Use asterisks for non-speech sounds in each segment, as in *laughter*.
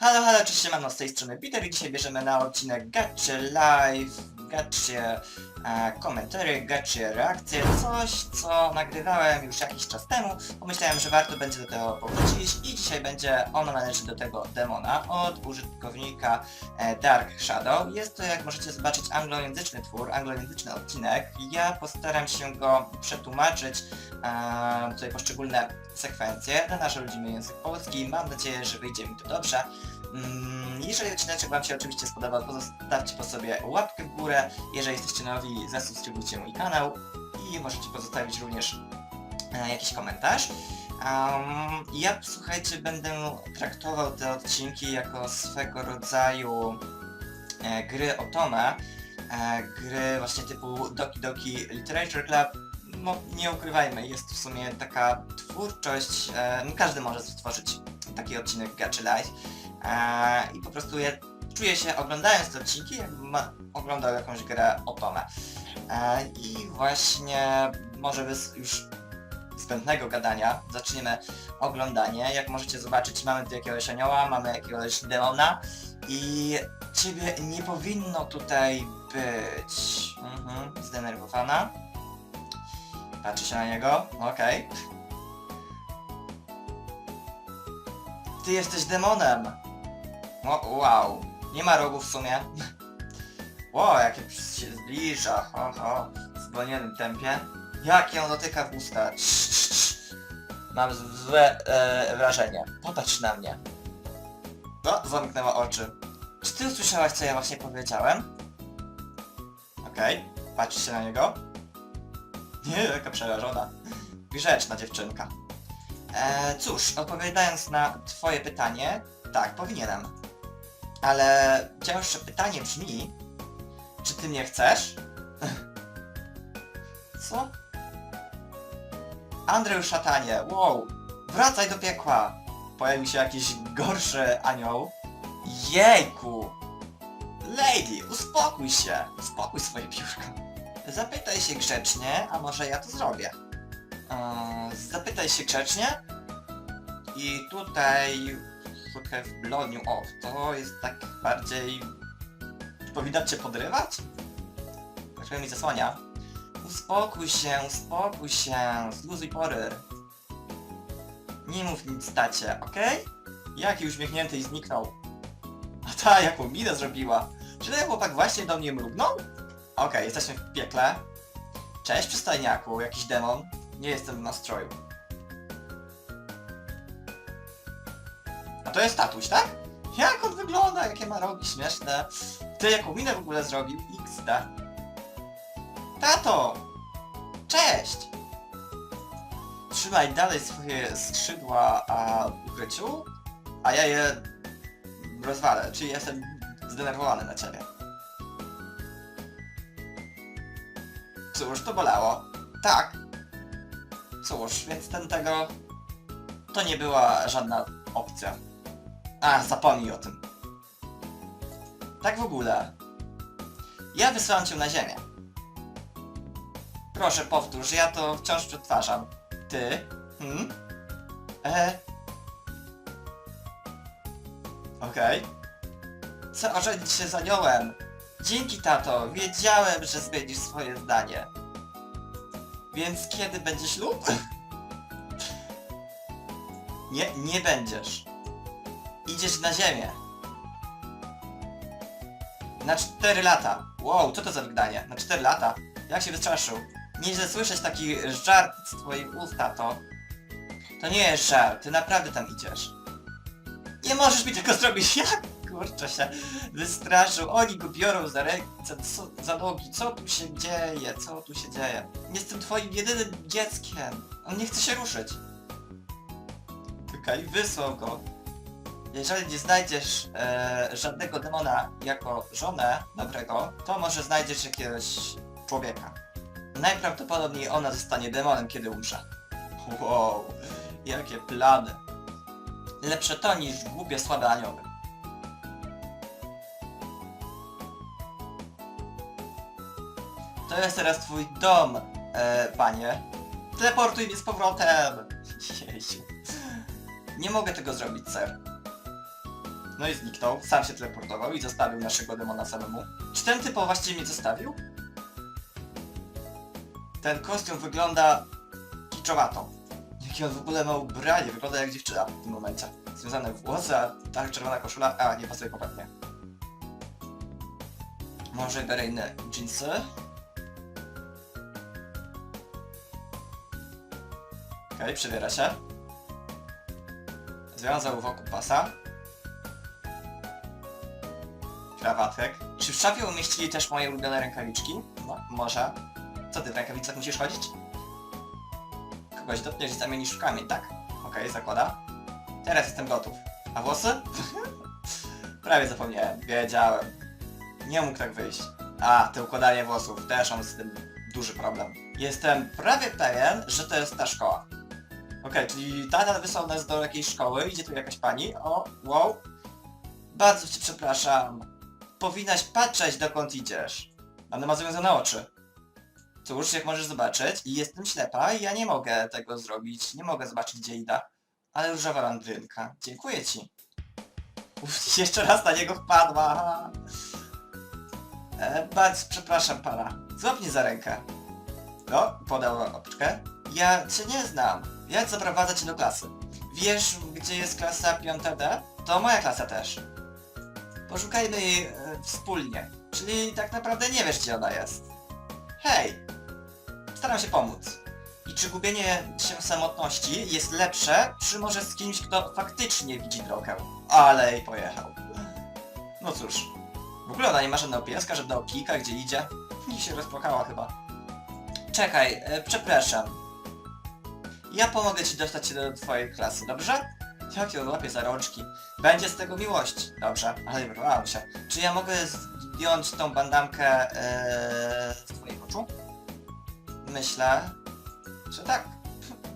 Halo, halo, cześć, siemano, z tej strony Peter i dzisiaj bierzemy na odcinek Gacie Live, Gacie e, komentary, Gacie reakcje, coś co nagrywałem już jakiś czas temu. Pomyślałem, że warto będzie do tego powrócić i dzisiaj będzie ono należy do tego demona od użytkownika e, Dark Shadow. Jest to, jak możecie zobaczyć, anglojęzyczny twór, anglojęzyczny odcinek. Ja postaram się go przetłumaczyć, e, tutaj poszczególne sekwencje na nasz rodzimy język polski. Mam nadzieję, że wyjdzie mi to dobrze. Mm, Jeżeli odcinek Wam się oczywiście spodobał, pozostawcie po sobie łapkę w górę. Jeżeli jesteście nowi, zasubskrybujcie mój kanał i możecie pozostawić również e, jakiś komentarz. Um, ja, słuchajcie, będę traktował te odcinki jako swego rodzaju e, gry o Tome, e, gry właśnie typu Doki Doki Literature Club. No, nie ukrywajmy, jest w sumie taka twórczość, e, no, każdy może stworzyć taki odcinek Live. Eee, I po prostu ja czuję się oglądając te odcinki, jakbym oglądał jakąś grę o Tomę. Eee, I właśnie może bez już zbędnego gadania zaczniemy oglądanie. Jak możecie zobaczyć mamy tu jakiegoś anioła, mamy jakiegoś demona i ciebie nie powinno tutaj być. Mhm, zdenerwowana. Patrzy się na niego, okej. Ty jesteś demonem! O, wow. Nie ma rogów w sumie. *laughs* Wow, jakie się zbliża. Ho, ho. W zwolnionym tempie. Jak ją dotyka w usta. *laughs* Mam złe e, wrażenie. Popatrz na mnie. No, zamknęła oczy. Czy ty usłyszałaś, co ja właśnie powiedziałem? Okej. Patrzy się na niego. Nie, jaka przerażona. Grzeczna dziewczynka. E, cóż, odpowiadając na twoje pytanie, tak, powinienem. Ale cięższe pytanie brzmi, czy ty mnie chcesz? *laughs* Co? Andrzej szatanie, wow, wracaj do piekła. Pojawił się jakiś gorszy anioł. Jejku! Lady, uspokój się, uspokój swoje piórko. Zapytaj się grzecznie, a może ja to zrobię. Eee, zapytaj się grzecznie. I tutaj trochę w bloniu. O, to jest tak bardziej... Powinna cię podrywać? Trochę mi zasłania. Uspokój się, uspokój się, zluzuj pory. Nie mów nic tacie, okej? Jaki uśmiechnięty i zniknął. A ta, jaką minę zrobiła. Czy ten chłopak właśnie do mnie mrugnął? Okej, jesteśmy w piekle. Cześć przystojniaku, jakiś demon. Nie jestem w nastroju. A to jest tatuś, tak? Jak on wygląda? Jakie ma rogi śmieszne. Ty jaką minę w ogóle zrobił? XD. Tato! Cześć! Trzymaj dalej swoje skrzydła a, w ukryciu, a ja je rozwalę, czyli jestem zdenerwowany na ciebie. Cóż, to bolało. Tak. Cóż, więc ten tego... To nie była żadna opcja. A, zapomnij o tym. Tak w ogóle. Ja wysyłam cię na ziemię. Proszę powtórz, ja to wciąż przetwarzam. Ty? Hmm? E? Okej. Chcę ożenić się z aniołem. Dzięki tato, wiedziałem, że zmienisz swoje zdanie. Więc kiedy będzie ślub? *laughs* Nie, nie będziesz. Idziesz na ziemię. Na 4 lata. Wow, co to za wygnanie? Na 4 lata? Jak się wystraszył? Nieźle słyszeć taki żart z twoich ust, tato. To nie jest żart, ty naprawdę tam idziesz. Nie możesz mi tego zrobić, *laughs* jak? Kurczę się wystraszył. Oni go biorą za ręce, co, za nogi. Co tu się dzieje? Co tu się dzieje? Jestem twoim jedynym dzieckiem. On nie chce się ruszyć. Okej, wysłał go. Jeżeli nie znajdziesz e, żadnego demona jako żonę dobrego, to może znajdziesz jakiegoś człowieka. Najprawdopodobniej ona zostanie demonem, kiedy umrze. Wow, jakie plany. Lepsze to niż głupie, słabe anioły. To jest teraz twój dom, e, panie. Teleportuj mnie z powrotem. Nie mogę tego zrobić, ser. No i zniknął, sam się teleportował i zostawił naszego demona samemu. Czy ten typo właściwie mnie zostawił? Ten kostium wygląda kiczowato. Jakie on w ogóle ma ubranie, wygląda jak dziewczyna w tym momencie. Związane włosy, a ta czerwona koszula, a nie pasuje kompletnie. Może inne jeansy? Okej, przebiera się. Związał wokół pasa. Krawatek. Czy w szafie umieścili też moje ulubione rękawiczki? No, może. Co ty w rękawicach musisz chodzić? Kogoś dotkniesz i zamienisz w kamień, tak? Okej, zakłada. Teraz jestem gotów. A włosy? *laughs* Prawie zapomniałem. Wiedziałem. Nie mógł tak wyjść. A, to układanie włosów. Też mam z tym duży problem. Jestem prawie pewien, że to jest ta szkoła. Okej, czyli tata wysłał nas do jakiejś szkoły, idzie tu jakaś pani. O, wow. Bardzo cię przepraszam. Powinnaś patrzeć dokąd idziesz. Ona ma zawiązane oczy. Cóż, jak możesz zobaczyć, jestem ślepa i ja nie mogę tego zrobić. Nie mogę zobaczyć gdzie idę. Ale różowa landrynka. Dziękuję ci. Uf, *laughs* jeszcze raz na niego wpadła. E, bardzo przepraszam pana. Złap mnie za rękę. No, podał oczkę. Ja cię nie znam. Jak zaprowadzę cię do klasy? Wiesz, gdzie jest klasa 5D? To moja klasa też. Poszukajmy jej e, wspólnie. Czyli tak naprawdę nie wiesz, gdzie ona jest. Hej! Staram się pomóc. I czy gubienie się samotności jest lepsze, czy może z kimś, kto faktycznie widzi drogę? Ale i pojechał. No cóż. W ogóle ona nie ma żadnego pieska, żadnego kika, gdzie idzie. I się rozpłakała chyba. Czekaj, e, przepraszam. Ja pomogę ci dostać się do twojej klasy, dobrze? Jak ją złapię za rączki. Będzie z tego miłość. Dobrze, ale wyrwałam się. Czy ja mogę zdjąć tą bandamkę e, z twoich oczu? Myślę, że tak.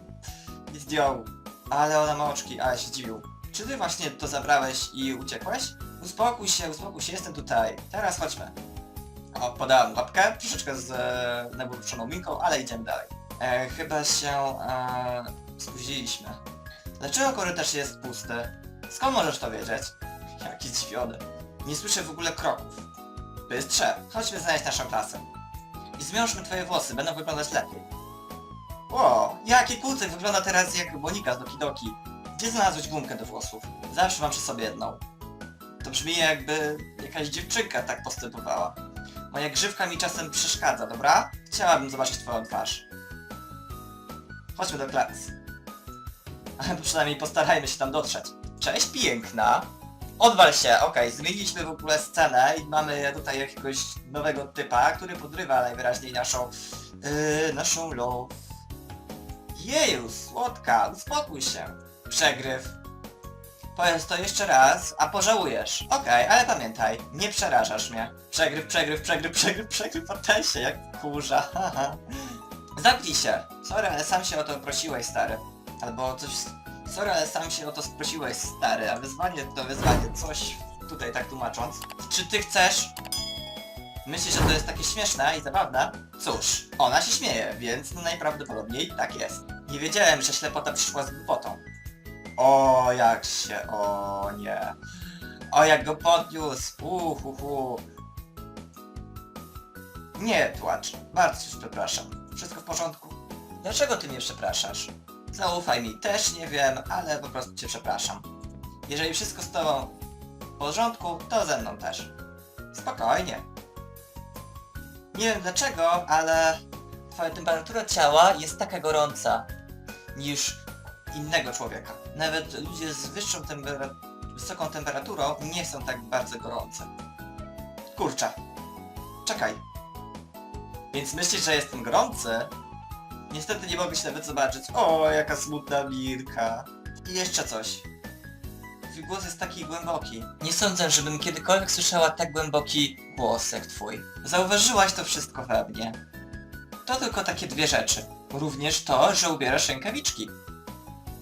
*laughs* I zdjął. Ale ona ma oczki, ale się zdziwił. Czy ty właśnie to zabrałeś i uciekłeś? Uspokój się, uspokój się, jestem tutaj. Teraz chodźmy. O, podałem łapkę, troszeczkę z e, naburczoną minką, ale idziemy dalej. E, chyba się e, spóźniliśmy. Dlaczego korytarz jest pusty? Skąd możesz to wiedzieć? Jaki zdziwiony. Nie słyszę w ogóle kroków. Bystrze, chodźmy znaleźć naszą klasę. I zwiążmy twoje włosy, będą wyglądać lepiej. Ło, jaki kucyk wygląda teraz jak Monika z Doki Doki. Gdzie znalazłeś gumkę do włosów? Zawsze mam przy sobie jedną. To brzmi jakby jakaś dziewczynka tak postępowała. Moja grzywka mi czasem przeszkadza, dobra? Chciałabym zobaczyć twoją twarz. Chodźmy do. Ale *laughs* przynajmniej postarajmy się tam dotrzeć. Cześć piękna! Odwal się, okej, zmieniliśmy w ogóle scenę i mamy tutaj jakiegoś nowego typa, który podrywa najwyraźniej naszą, yy, naszą love. Jeju, słodka, uspokój się. Przegryw. Powiedz to jeszcze raz, a pożałujesz. Okej, ale pamiętaj, nie przerażasz mnie. Przegryw, przegryw, przegryw, przegryw, przegryw, poddaj się jak kurza, haha. *laughs* Zamknij się. Sorry, ale sam się o to prosiłeś, stary. Albo coś... Sorry, ale sam się o to sprosiłeś, stary, a wyzwanie to wyzwanie, coś tutaj tak tłumacząc. Czy ty chcesz? Myślisz, że to jest takie śmieszne i zabawne? Cóż, ona się śmieje, więc najprawdopodobniej tak jest. Nie wiedziałem, że ślepota przyszła z głupotą. O, jak się, o nie. O, jak go podniósł, uhuhu. Nie płacz, bardzo cię przepraszam. Wszystko w porządku? Dlaczego ty mnie przepraszasz? Zaufaj mi, też nie wiem, ale po prostu cię przepraszam. Jeżeli wszystko z tobą w porządku, to ze mną też. Spokojnie. Nie wiem dlaczego, ale twoja temperatura ciała jest taka gorąca niż innego człowieka. Nawet ludzie z wyższą wysoką temperaturą nie są tak bardzo gorące. Kurczę. Czekaj. Więc myślisz, że jestem gorący? Niestety nie mogę się nawet zobaczyć. O, jaka smutna Mirka. I jeszcze coś. Twój głos jest taki głęboki. Nie sądzę, żebym kiedykolwiek słyszała tak głęboki głos jak twój. Zauważyłaś to wszystko we mnie. To tylko takie dwie rzeczy. Również to, że ubierasz rękawiczki.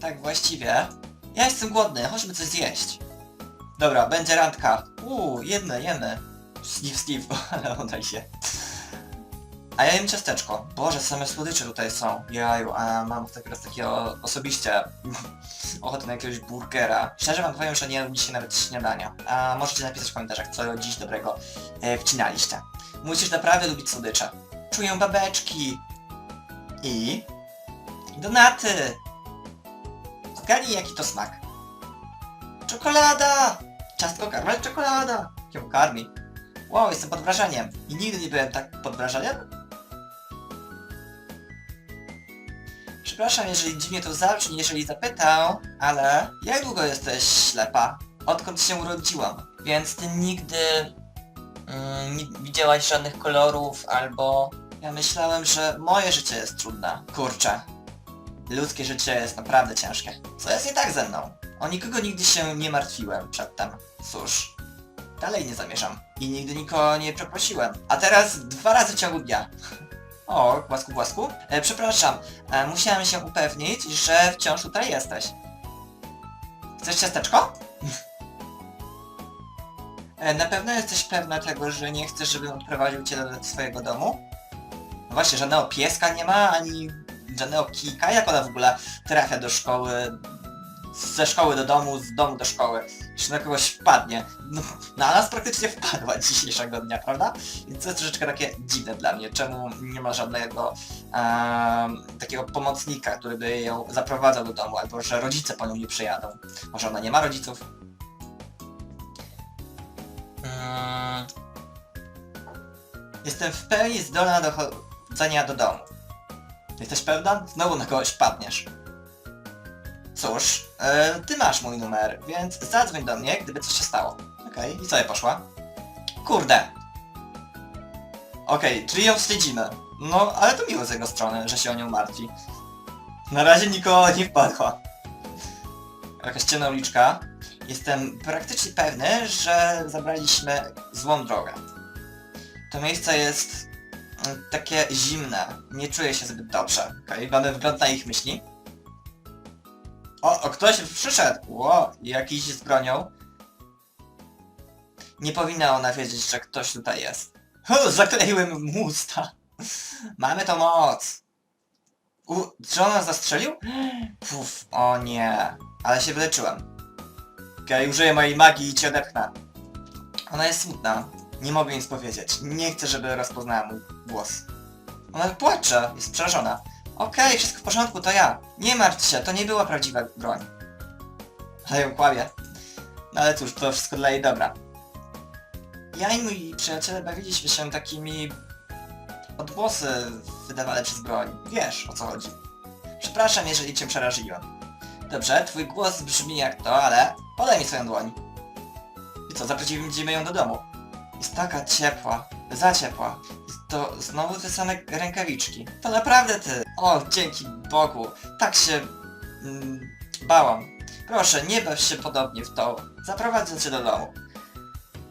Tak właściwie. Ja jestem głodny, chodźmy coś zjeść. Dobra, będzie randka. Uuu, jedne, jemy. Sniff, *laughs* sniff, ale ona się. A ja jem ciasteczko. Boże, same słodycze tutaj są. Jaju, a mam teraz takiego osobiście *laughs* ochotę na jakiegoś burgera. Szczerze wam powiem, że nie jadłem dzisiaj nawet śniadania. A możecie napisać w komentarzach, co dziś dobrego e, wcinaliście. Musisz naprawdę lubić słodycze. Czuję babeczki. I... Donaty! Zgadnij jaki to smak. Czekolada! Ciastko karmel czekolada! Ją karmi. Wow, jestem pod wrażeniem. I nigdy nie byłem tak pod wrażeniem. Przepraszam, jeżeli dziwnie to zabrzmi, jeżeli zapytał, ale jak długo jesteś ślepa? Odkąd się urodziłam? Więc ty nigdy mm, nie widziałaś żadnych kolorów albo... Ja myślałem, że moje życie jest trudne. Kurczę. Ludzkie życie jest naprawdę ciężkie. Co jest nie tak ze mną? O nikogo nigdy się nie martwiłem przedtem. Cóż, dalej nie zamierzam. I nigdy nikogo nie przeprosiłem. A teraz dwa razy w ciągu dnia. O, głasku, głasku. E, przepraszam, e, musiałem się upewnić, że wciąż tutaj jesteś. Chcesz ciasteczko? e, na pewno jesteś pewna tego, że nie chcesz, żebym odprowadził cię do swojego domu? No właśnie, żadnego pieska nie ma, ani żadnego kijka. Jak ona w ogóle trafia do szkoły, ze szkoły do domu, z domu do szkoły? Czy na kogoś wpadnie? No, na nas praktycznie wpadła dzisiejszego dnia, prawda? Więc to jest troszeczkę takie dziwne dla mnie. Czemu nie ma żadnego takiego pomocnika, który by ją zaprowadzał do domu, albo że rodzice po nią nie przyjadą. Może ona nie ma rodziców? Mm. Jestem w pełni zdolna do chodzenia do domu. Jesteś pewna? Znowu na kogoś padniesz. Cóż, e, ty masz mój numer, więc zadzwoń do mnie, gdyby coś się stało. Okej, i co je poszła? Kurde. Okej, czyli ją wstydzimy. No, ale to miło z jego strony, że się o nią martwi. Na razie nikogo nie wpadła. Jakaś ciemna uliczka. Jestem praktycznie pewny, że zabraliśmy złą drogę. To miejsce jest mm, takie zimne. Nie czuję się zbyt dobrze. Okej, mamy wgląd na ich myśli. O, o, ktoś przyszedł! Ło, jakiś z bronią. Nie powinna ona wiedzieć, że ktoś tutaj jest. Hu, zakleiłem mu usta. Mamy to moc. U, czy on nas zastrzelił? Puf, o nie. Ale się wyleczyłem. Okej, użyję mojej magii i cię odepchnę. Ona jest smutna. Nie mogę nic powiedzieć. Nie chcę, żeby rozpoznała mój głos. Ona płacze, jest przerażona. Okej, wszystko w porządku, to ja. Nie martw się, to nie była prawdziwa broń. Ale ją kłamie. No ale cóż, to wszystko dla jej dobra. Ja i moi przyjaciele bawiliśmy się takimi... odgłosy wydawane przez broń. Wiesz, o co chodzi. Przepraszam, jeżeli cię przeraziłem. Dobrze, twój głos brzmi jak to, ale podaj mi swoją dłoń. I co, zaprowadzimy ją do domu. Jest taka ciepła, za ciepła. To znowu te same rękawiczki. To naprawdę ty. O, dzięki Bogu. Tak się mm, bałam. Proszę, nie baw się podobnie w to. Zaprowadzę cię do domu.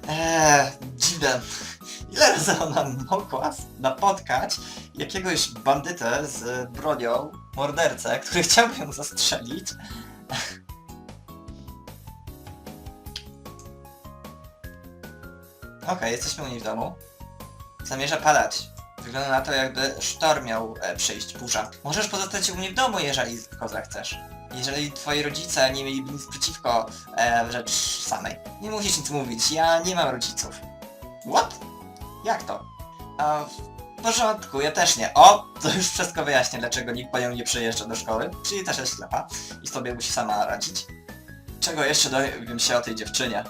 Eee, dziwne. Ile razy ona mogła napotkać jakiegoś bandytę z bronią, mordercę, który chciałby ją zastrzelić? Okej, jesteśmy u niej w domu. Zamierza padać. Wygląda na to, jakby sztorm miał e, przyjść, burza. Możesz pozostać u mnie w domu, jeżeli tylko zechcesz. Jeżeli twoi rodzice nie mieliby nic przeciwko e, rzecz samej. Nie musisz nic mówić, ja nie mam rodziców. What? Jak to? A, w porządku, ja też nie. O, to już wszystko wyjaśnia, dlaczego nikt po nią nie przyjeżdża do szkoły. Czyli też jest ślepa i sobie musi sama radzić. Czego jeszcze dowiem się o tej dziewczynie?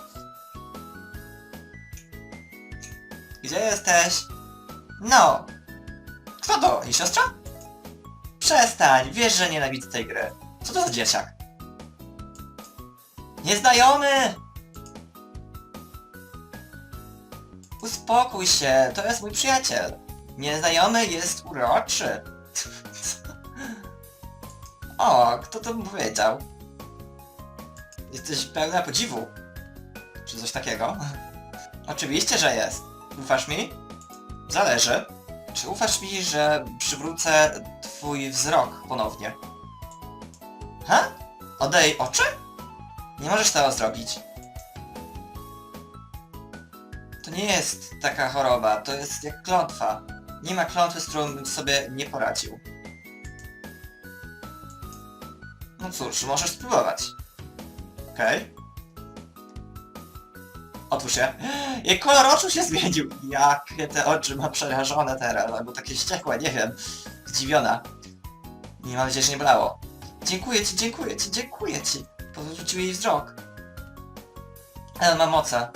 Gdzie jesteś? No. Kto to? I siostra? Przestań, wiesz, że nienawidzę tej gry. Co to za dzieciak? Nieznajomy! Uspokój się, to jest mój przyjaciel. Nieznajomy jest uroczy. *laughs* o, kto to mu powiedział? Jesteś pełna podziwu. Czy coś takiego? *laughs* Oczywiście, że jest. Ufasz mi? Zależy. Czy ufasz mi, że przywrócę twój wzrok ponownie? Ha? Oddaj oczy? Nie możesz tego zrobić. To nie jest taka choroba, to jest jak klątwa. Nie ma klątwy, z którą bym sobie nie poradził. No cóż, możesz spróbować. Okej. Otwórz się. Jej kolor oczu się zmienił. Jakie te oczy ma przerażone teraz, albo takie ściekłe, nie wiem. Zdziwiona. Nie mam nadzieję, że nie blało. Dziękuję ci, dziękuję ci, dziękuję ci. Powrócił jej wzrok. Ale ma moce.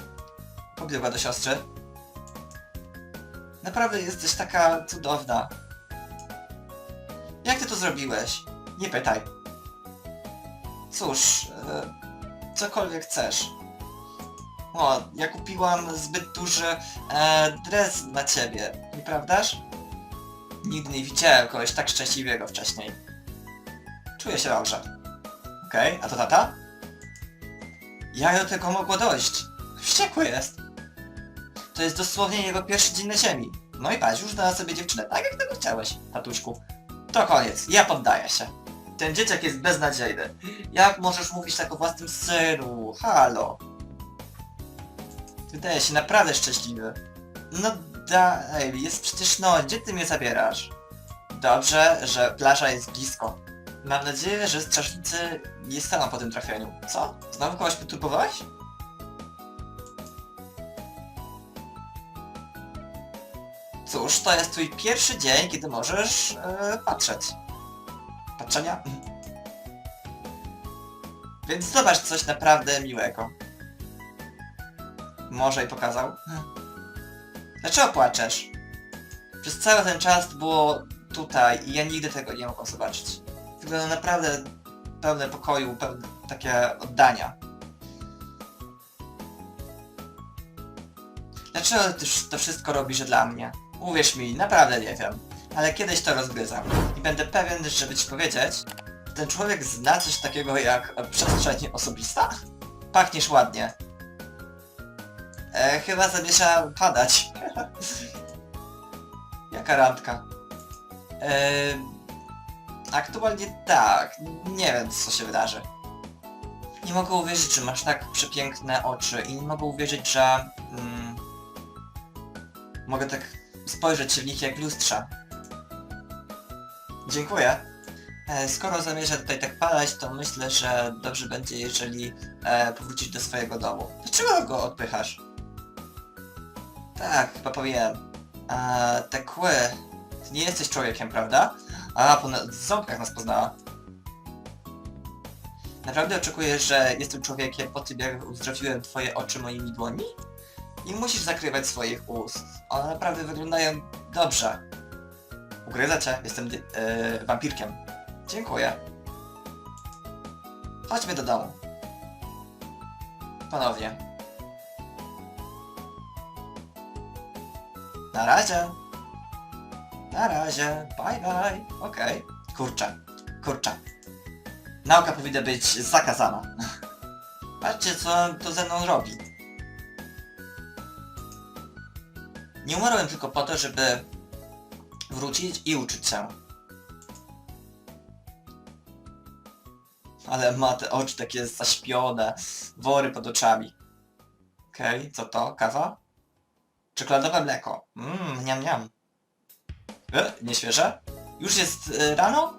Pobiegła do siostry. Naprawdę jesteś taka cudowna. Jak ty to zrobiłeś? Nie pytaj. Cóż, e, cokolwiek chcesz. O, ja kupiłam zbyt duży e, dres dla ciebie, nieprawdaż? Nigdy nie widziałem kogoś tak szczęśliwego wcześniej. Czuję się dobrze. Okej, a to tata? Jak do tego mogło dojść? Wściekły jest. To jest dosłownie jego pierwszy dzień na ziemi. No i patrz, już znalazł sobie dziewczynę, tak jak tego chciałeś, tatuśku. To koniec, ja poddaję się. Ten dzieciak jest beznadziejny. Jak możesz mówić tak o własnym synu? Halo. Wydaje się naprawdę szczęśliwy. No daj, jest przecież no, gdzie ty mnie zabierasz? Dobrze, że plaża jest blisko. Mam nadzieję, że strażnicy nie staną po tym trafieniu. Co? Znowu kogoś poturbowałeś? Cóż, to jest twój pierwszy dzień, kiedy możesz e, patrzeć. Patrzenia? *laughs* Więc zobacz coś naprawdę miłego. Może i pokazał. Dlaczego płaczesz? Przez cały ten czas było tutaj i ja nigdy tego nie mogłem zobaczyć. Wygląda naprawdę pełne pokoju, pełne takie oddania. Dlaczego ty to wszystko robisz dla mnie? Uwierz mi, naprawdę nie wiem. Ale kiedyś to rozgryzam. I będę pewien, żeby ci powiedzieć, ten człowiek zna coś takiego jak przestrzeń osobista? Pachniesz ładnie. E, chyba zamierza padać. *laughs* Jaka randka. E, aktualnie tak. Nie wiem, co się wydarzy. Nie mogę uwierzyć, że masz tak przepiękne oczy i nie mogę uwierzyć, że... Mm, mogę tak spojrzeć się w nich jak w lustrze. Dziękuję. E, skoro zamierza tutaj tak padać, to myślę, że dobrze będzie, jeżeli e, powrócić do swojego domu. Dlaczego go odpychasz? Tak, chyba powiem. E, te kły. Ty nie jesteś człowiekiem, prawda? A, po na- ząbkach nas poznała. Naprawdę oczekujesz, że jestem człowiekiem po tym, jak uzdrowiłem twoje oczy moimi dłoni? Nie musisz zakrywać swoich ust. One naprawdę wyglądają dobrze. Ugryzę cię, jestem dy- wampirkiem. Dziękuję. Chodźmy do domu. Ponownie. Na razie. Na razie. Bye bye. Okej. Kurczę. Kurczę. Nauka powinna być zakazana. *laughs* Patrzcie co to ze mną robi. Nie umarłem tylko po to, żeby wrócić i uczyć się. Ale ma te oczy takie zaśpione, wory pod oczami. Okej, co to? Kawa? Czekoladowe mleko. Mmm, niam niam. E, nieświeże? Już jest e, rano?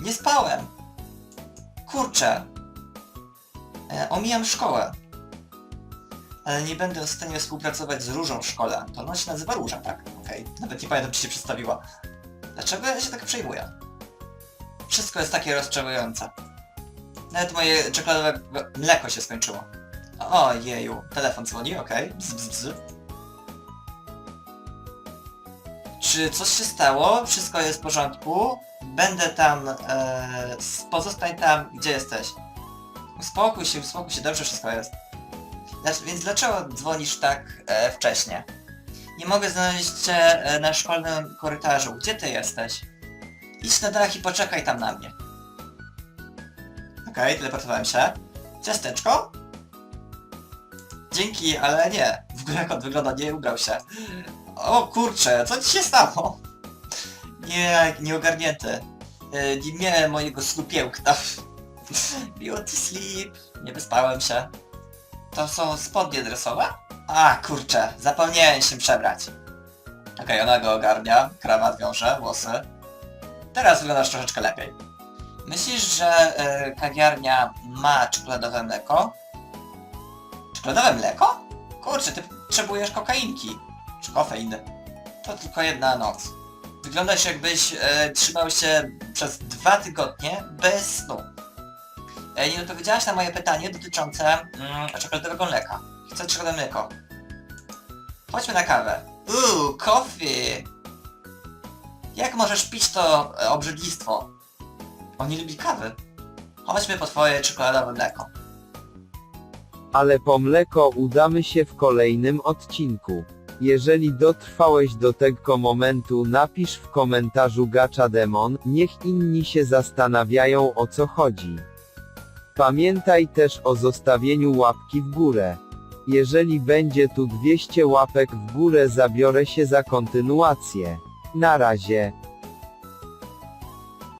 Nie spałem. Kurczę. E, omijam szkołę. Ale nie będę w stanie współpracować z Różą w szkole. To ona się nazywa Róża, tak? Okej. Nawet nie pamiętam, czy się przedstawiła. Dlaczego ja się tak przejmuję? Wszystko jest takie rozczarowujące. Nawet moje czekoladowe mleko się skończyło. O jeju, telefon dzwoni, okej. Bzz. Czy coś się stało? Wszystko jest w porządku? Będę tam, e, pozostań tam, gdzie jesteś. Uspokój się, uspokój się, dobrze wszystko jest. Więc dlaczego dzwonisz tak e, wcześnie? Nie mogę znaleźć cię e, na szkolnym korytarzu. Gdzie ty jesteś? Idź na dach i poczekaj tam na mnie. Okej, teleportowałem się. Ciasteczko? Dzięki, ale nie. W ogóle jak on wygląda, nie ubrał się. O kurczę, co ci się stało? Nie, nieogarnięty. E, Nie miałem mojego snupiełka. Beauty *laughs* sleep. Nie wyspałem się. To są spodnie dresowe? A, kurczę, zapomniałem się przebrać. Okej, ona go ogarnia, krawat wiąże, włosy. Teraz wyglądasz troszeczkę lepiej. Myślisz, że e, kawiarnia ma czekoladowe mleko? Czekoladowe mleko? Kurczę, ty potrzebujesz kokainki. Czy kofeiny. To tylko jedna noc. Wyglądasz jakbyś e, trzymał się przez dwa tygodnie bez snu. E, nie odpowiedziałaś na moje pytanie dotyczące mm, czekoladowego mleka. Chcę czekoladowe mleko. Chodźmy na kawę. Uuu, coffee! Jak możesz pić to e, obrzydlistwo? On nie lubi kawy. Chodźmy po twoje czekoladowe mleko. Ale po mleko udamy się w kolejnym odcinku. Jeżeli dotrwałeś do tego momentu napisz w komentarzu Gacza Demon, niech inni się zastanawiają o co chodzi. Pamiętaj też o zostawieniu łapki w górę. Jeżeli będzie tu 200 łapek w górę zabiorę się za kontynuację. Na razie.